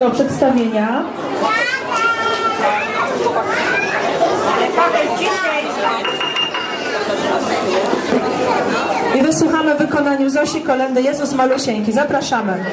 do przedstawienia. I wysłuchamy w wykonaniu Zosi Kolendy Jezus Malusieńki. Zapraszamy.